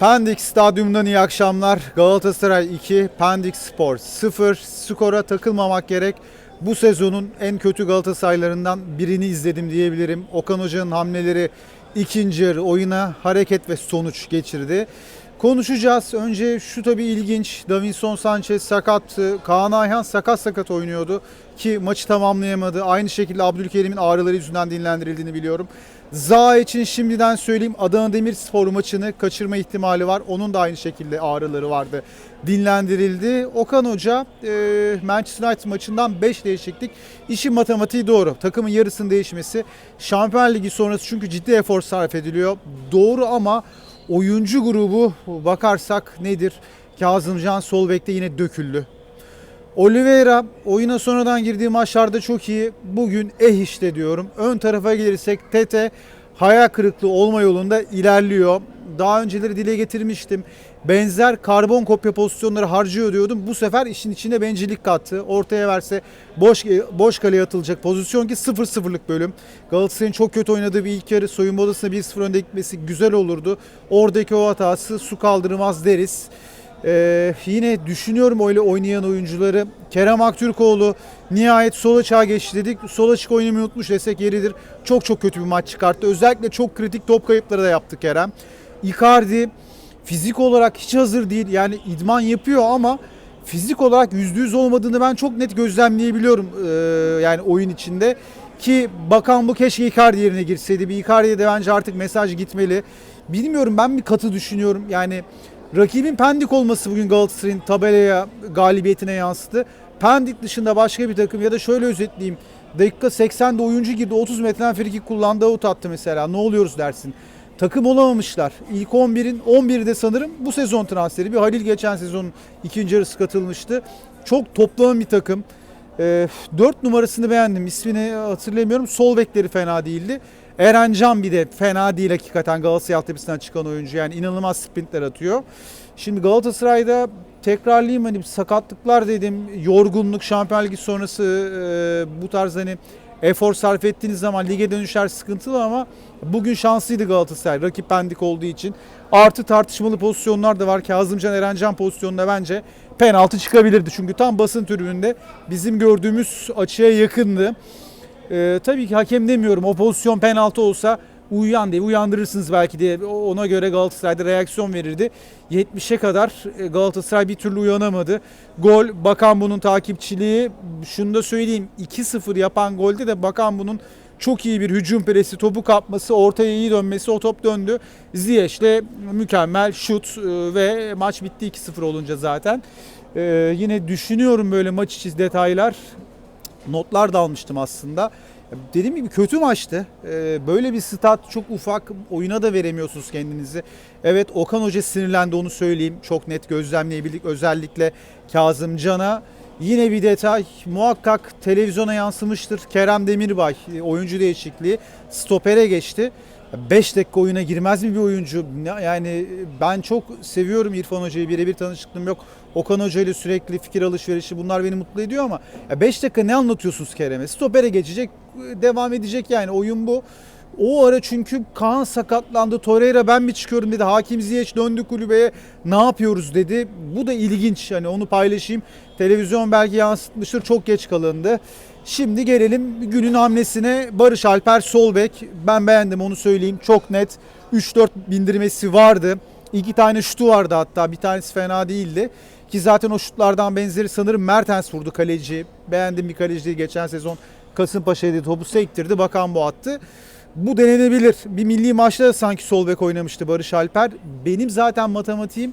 Pendik Stadyum'dan iyi akşamlar. Galatasaray 2, Pendik Spor 0. Skora takılmamak gerek. Bu sezonun en kötü Galatasaraylarından birini izledim diyebilirim. Okan Hoca'nın hamleleri ikinci yarı oyuna hareket ve sonuç geçirdi. Konuşacağız. Önce şu tabii ilginç. Davinson Sanchez sakattı. Kaan Ayhan sakat sakat oynuyordu ki maçı tamamlayamadı. Aynı şekilde Abdülkerim'in ağrıları yüzünden dinlendirildiğini biliyorum. Zaha için şimdiden söyleyeyim Adana Demirspor maçını kaçırma ihtimali var. Onun da aynı şekilde ağrıları vardı. Dinlendirildi. Okan Hoca e, Manchester United maçından 5 değişiklik. İşin matematiği doğru. Takımın yarısının değişmesi. Şampiyon Ligi sonrası çünkü ciddi efor sarf ediliyor. Doğru ama oyuncu grubu bakarsak nedir? Kazımcan sol bekte yine döküldü. Oliveira oyuna sonradan girdiği maçlarda çok iyi. Bugün eh işte diyorum. Ön tarafa gelirsek Tete hayal kırıklığı olma yolunda ilerliyor. Daha önceleri dile getirmiştim. Benzer karbon kopya pozisyonları harcıyor diyordum. Bu sefer işin içine bencillik kattı. Ortaya verse boş boş kaleye atılacak pozisyon ki 0-0'lık bölüm. Galatasaray'ın çok kötü oynadığı bir ilk yarı soyunma odasına 1-0 önde gitmesi güzel olurdu. Oradaki o hatası su kaldırmaz deriz. Ee, yine düşünüyorum öyle oynayan oyuncuları. Kerem Aktürkoğlu nihayet sol açığa geçti dedik. Sol açık oynamayı unutmuş desek yeridir. Çok çok kötü bir maç çıkarttı. Özellikle çok kritik top kayıpları da yaptı Kerem. Icardi fizik olarak hiç hazır değil. Yani idman yapıyor ama fizik olarak %100 olmadığını ben çok net gözlemleyebiliyorum ee, yani oyun içinde. Ki bakan bu keşke Icardi yerine girseydi. Bir Icardi'ye de bence artık mesaj gitmeli. Bilmiyorum ben bir katı düşünüyorum. Yani Rakibin Pendik olması bugün Galatasaray'ın tabelaya galibiyetine yansıdı. Pendik dışında başka bir takım ya da şöyle özetleyeyim. Dakika 80'de oyuncu girdi 30 metreden frikik kullandı out attı mesela. Ne oluyoruz dersin. Takım olamamışlar. İlk 11'in 11'i de sanırım bu sezon transferi. Bir Halil geçen sezonun ikinci yarısı katılmıştı. Çok toplanan bir takım. E, 4 numarasını beğendim. İsmini hatırlamıyorum. Sol bekleri fena değildi. Eren Can bir de fena değil hakikaten Galatasaray altyapısından çıkan oyuncu. Yani inanılmaz sprintler atıyor. Şimdi Galatasaray'da tekrarlayayım hani sakatlıklar dedim, yorgunluk, Şampiyon Ligi sonrası e, bu tarz hani efor sarf ettiğiniz zaman lige dönüşler sıkıntılı ama bugün şanslıydı Galatasaray rakip pendik olduğu için. Artı tartışmalı pozisyonlar da var. Kazımcan Erencan pozisyonunda bence penaltı çıkabilirdi. Çünkü tam basın tribününde bizim gördüğümüz açıya yakındı. Ee, tabii ki hakem demiyorum. O pozisyon penaltı olsa uyuyan diye uyandırırsınız belki diye ona göre Galatasaray'da reaksiyon verirdi. 70'e kadar e, Galatasaray bir türlü uyanamadı. Gol Bakan bunun takipçiliği. Şunu da söyleyeyim 2-0 yapan golde de Bakan bunun çok iyi bir hücum presi, topu kapması, ortaya iyi dönmesi, o top döndü. Ziyech'le mükemmel şut e, ve maç bitti 2-0 olunca zaten. Ee, yine düşünüyorum böyle maç içi detaylar notlar da almıştım aslında. Dediğim gibi kötü maçtı. Ee, Böyle bir stat çok ufak. Oyuna da veremiyorsunuz kendinizi. Evet Okan Hoca sinirlendi onu söyleyeyim. Çok net gözlemleyebildik. Özellikle Kazım Can'a. Yine bir detay muhakkak televizyona yansımıştır. Kerem Demirbay e, oyuncu değişikliği stopere geçti. 5 dakika oyuna girmez mi bir oyuncu? Yani ben çok seviyorum İrfan Hoca'yı. Birebir tanışıklığım yok. Okan Hoca ile sürekli fikir alışverişi bunlar beni mutlu ediyor ama 5 dakika ne anlatıyorsunuz Kerem'e? Stopere geçecek, devam edecek yani oyun bu. O ara çünkü Kaan sakatlandı. Torreira ben mi çıkıyorum dedi. Hakim Ziyech döndü kulübeye. Ne yapıyoruz dedi. Bu da ilginç. Yani onu paylaşayım. Televizyon belki yansıtmıştır. Çok geç kalındı. Şimdi gelelim günün hamlesine. Barış Alper Solbek. Ben beğendim onu söyleyeyim. Çok net. 3-4 bindirmesi vardı. İki tane şutu vardı hatta. Bir tanesi fena değildi. Ki zaten o şutlardan benzeri sanırım Mertens vurdu kaleci. Beğendim bir kaleci. Geçen sezon Kasımpaşa'ydı topu sektirdi. Bakan bu attı. Bu denenebilir. Bir milli maçta da sanki sol bek oynamıştı Barış Alper. Benim zaten matematiğim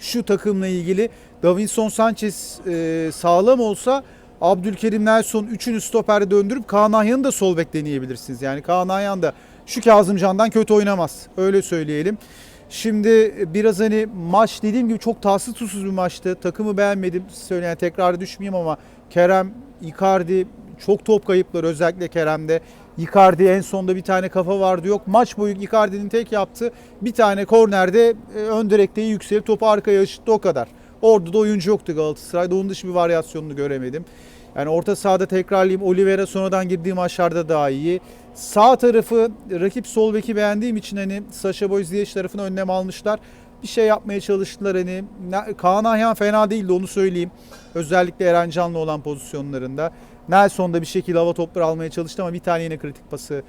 şu takımla ilgili. Davinson Sanchez e, sağlam olsa Abdülkerim Nelson üçünü stoperde döndürüp Kaan Ayhan'ı da sol bek deneyebilirsiniz. Yani Kaan Ayhan da şu Kazımcan'dan kötü oynamaz. Öyle söyleyelim. Şimdi biraz hani maç dediğim gibi çok tatsız tuzsuz bir maçtı. Takımı beğenmedim. Söyleyen tekrar düşmeyeyim ama Kerem, Icardi çok top kayıpları özellikle Kerem'de. Icardi en sonda bir tane kafa vardı yok. Maç boyu Icardi'nin tek yaptığı bir tane kornerde e, ön direkte yükselip topu arkaya aşıttı o kadar. Orada da oyuncu yoktu Galatasaray'da. Onun dışı bir varyasyonunu göremedim. Yani orta sahada tekrarlayayım. Oliveira sonradan girdiği maçlarda daha iyi. Sağ tarafı rakip sol beki beğendiğim için hani Sasha Boy Ziyech tarafına önlem almışlar. bir şey yapmaya çalıştılar hani. Kaan Ayhan fena değildi onu söyleyeyim. Özellikle Eren Can'la olan pozisyonlarında. Nelson da bir şekilde hava topları almaya çalıştı ama bir tane yine kritik pası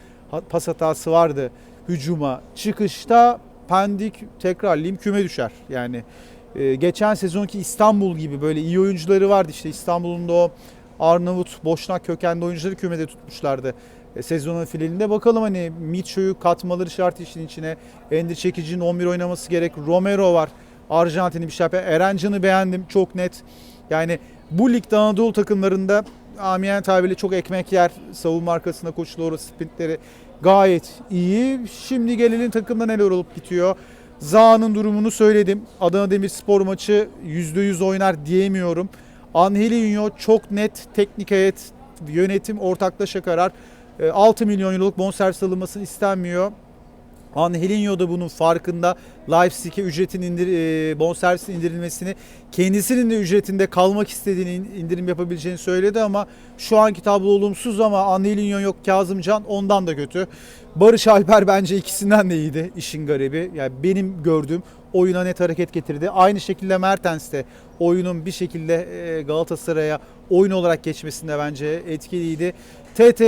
pas hatası vardı hücuma. Çıkışta Pendik tekrarlayayım küme düşer. Yani e, geçen sezonki İstanbul gibi böyle iyi oyuncuları vardı işte İstanbul'un da o Arnavut, Boşnak kökenli oyuncuları kümede tutmuşlardı e, sezonun finalinde. Bakalım hani Mitcho'yu katmaları şart işin içine. Ender Çekici'nin 11 oynaması gerek. Romero var. Arjantin'i bir şey. Erencan'ı beğendim çok net. Yani bu ligde Anadolu takımlarında amiyen tabiriyle çok ekmek yer. Savunma arkasında koşulu doğru sprintleri gayet iyi. Şimdi gelelim takımda neler olup bitiyor. Zaha'nın durumunu söyledim. Adana Demirspor maçı %100 oynar diyemiyorum. Angelinho çok net teknik heyet, yönetim ortaklaşa karar. E, 6 milyon euroluk bonservis alınmasını istenmiyor. Angelinho da bunun farkında. Leipzig'e ücretin indir, e, bonservisin indirilmesini kendisinin de ücretinde kalmak istediğini in- indirim yapabileceğini söyledi ama şu anki tablo olumsuz ama Angelinho yok Kazımcan ondan da kötü. Barış Alper bence ikisinden de iyiydi işin garibi. Yani benim gördüğüm oyuna net hareket getirdi. Aynı şekilde Mertens de oyunun bir şekilde e, Galatasaray'a oyun olarak geçmesinde bence etkiliydi. TT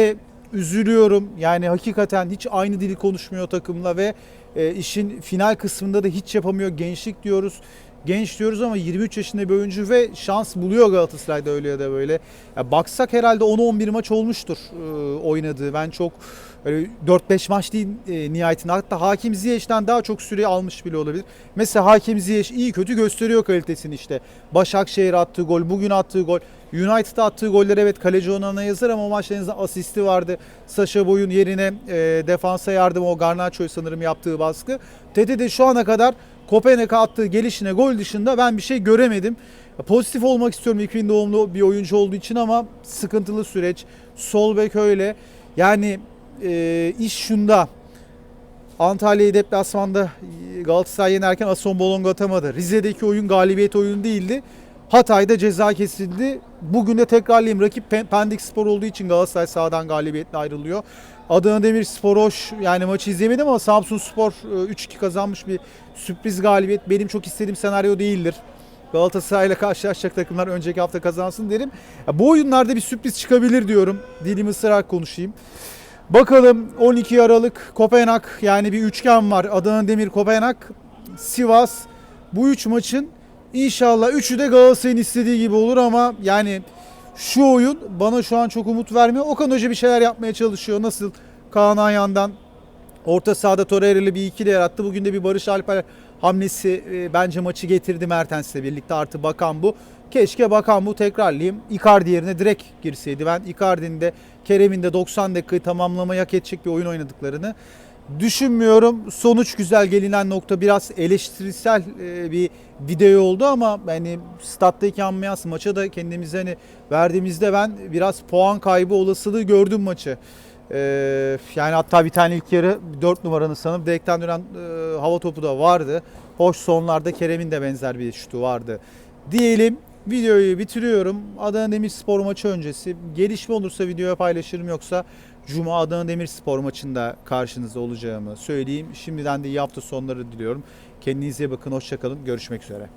üzülüyorum. Yani hakikaten hiç aynı dili konuşmuyor takımla ve e, işin final kısmında da hiç yapamıyor. Gençlik diyoruz. Genç diyoruz ama 23 yaşında bir oyuncu ve şans buluyor Galatasaray'da öyle ya da böyle. Ya baksak herhalde 10-11 maç olmuştur e, oynadığı. Ben çok öyle 4-5 maç değil e, nihayetinde. Hatta Hakim Ziyech'ten daha çok süre almış bile olabilir. Mesela Hakim Ziyech iyi kötü gösteriyor kalitesini işte. Başakşehir attığı gol, bugün attığı gol. United'da attığı goller evet kaleci onana yazar ama azından asisti vardı. Sasha Boy'un yerine e, defansa yardım o Garnacho'yu sanırım yaptığı baskı. Tete de şu ana kadar Kopenhag'a attığı gelişine gol dışında ben bir şey göremedim. Pozitif olmak istiyorum 2000 doğumlu bir oyuncu olduğu için ama sıkıntılı süreç. Sol bek öyle. Yani e, iş şunda. Antalya'yı deplasmanda e, Galatasaray yenerken Ason Bolonga atamadı. Rize'deki oyun galibiyet oyunu değildi. Hatay'da ceza kesildi. Bugün de tekrarlayayım. Rakip Pen- Pendik Spor olduğu için Galatasaray sahadan galibiyetle ayrılıyor. Adana Demirspor hoş. Yani maçı izleyemedim ama Samsun Spor e, 3-2 kazanmış bir sürpriz galibiyet. Benim çok istediğim senaryo değildir. Galatasaray ile karşılaşacak takımlar önceki hafta kazansın derim. Ya bu oyunlarda bir sürpriz çıkabilir diyorum. Dilimi ısırarak konuşayım. Bakalım 12 Aralık Kopenhag yani bir üçgen var. Adana Demir, Kopenhag, Sivas. Bu üç maçın inşallah üçü de Galatasaray'ın istediği gibi olur ama yani şu oyun bana şu an çok umut vermiyor. Okan Hoca bir şeyler yapmaya çalışıyor. Nasıl Kaan Ayhan'dan orta sahada Torreira'lı bir ikili yarattı. Bugün de bir Barış Alper hamlesi e, bence maçı getirdi Mertens'le birlikte artı Bakan bu. Keşke Bakan bu tekrarlayayım. Icardi yerine direkt girseydi. Ben Icardi'nin de Kerem'in de 90 dakikayı tamamlamayı hak edecek bir oyun oynadıklarını düşünmüyorum. Sonuç güzel gelinen nokta biraz eleştirisel e, bir video oldu ama hani stat'taki ambiyans maça da kendimize hani verdiğimizde ben biraz puan kaybı olasılığı gördüm maçı. Ee, yani hatta bir tane ilk yarı 4 numaranın sanıp direkten dönen e, hava topu da vardı. Hoş sonlarda Kerem'in de benzer bir şutu vardı. Diyelim videoyu bitiriyorum. Adana Demirspor maçı öncesi gelişme olursa videoya paylaşırım yoksa Cuma Adana Demirspor maçında karşınızda olacağımı söyleyeyim. Şimdiden de iyi hafta sonları diliyorum. Kendinize bakın, hoşçakalın. Görüşmek üzere.